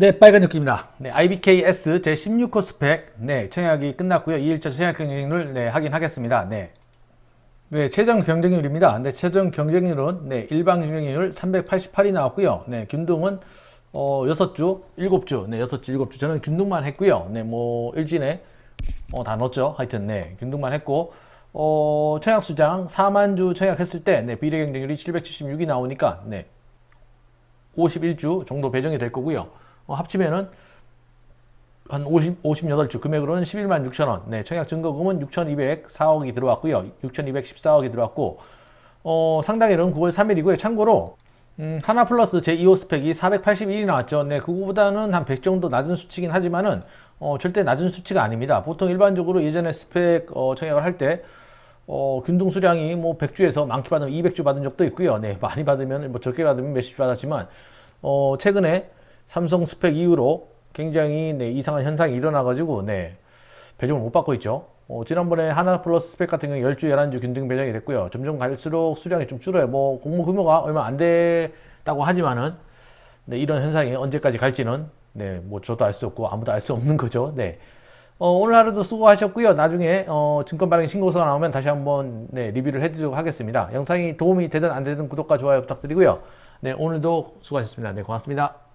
네, 빨간 조끼입니다. 네, IBKS 제16호 스펙, 네, 청약이 끝났고요. 2일차 청약 경쟁률, 네, 확인하겠습니다. 네. 네, 최종 경쟁률입니다. 네, 최종 경쟁률은, 네, 일방 경쟁률 388이 나왔고요. 네, 균등은, 어, 6주, 7주, 네, 6주, 7주. 저는 균등만 했고요. 네, 뭐, 일진에, 어, 다 넣었죠. 하여튼, 네, 균등만 했고, 어, 청약 수장 4만 주 청약했을 때, 네, 비례 경쟁률이 776이 나오니까, 네, 51주 정도 배정이 될 거고요. 어, 합치면은 한 50, 58주 금액으로는 11만 6천 원. 네, 청약 증거금은 6,204억이 들어왔고요. 6,214억이 들어왔고 어, 상당일은 9월 3일이고요. 참고로 음, 하나 플러스 제 2호 스펙이 481이 나왔죠. 네, 그거보다는 한 100 정도 낮은 수치긴 하지만은 어, 절대 낮은 수치가 아닙니다. 보통 일반적으로 예전에 스펙 어, 청약을 할때 어, 균등 수량이 뭐 100주에서 많게 받으면 200주 받은 적도 있고요. 네, 많이 받으면 뭐 적게 받으면 몇십 주 받았지만 어, 최근에 삼성 스펙 이후로 굉장히 네, 이상한 현상이 일어나가지고 네, 배정을 못 받고 있죠. 어, 지난번에 하나 플러스 스펙 같은 경우 10주, 11주 균등 배정이 됐고요. 점점 갈수록 수량이 좀 줄어요. 뭐 공모 규모가 얼마 안 됐다고 하지만은 네, 이런 현상이 언제까지 갈지는 네, 뭐 저도 알 수 없고 아무도 알 수 없는 거죠. 네. 어, 오늘 하루도 수고하셨고요. 나중에 어, 증권 발행 신고서가 나오면 다시 한번 네, 리뷰를 해드리도록 하겠습니다. 영상이 도움이 되든 안 되든 구독과 좋아요 부탁드리고요. 네, 오늘도 수고하셨습니다. 네, 고맙습니다.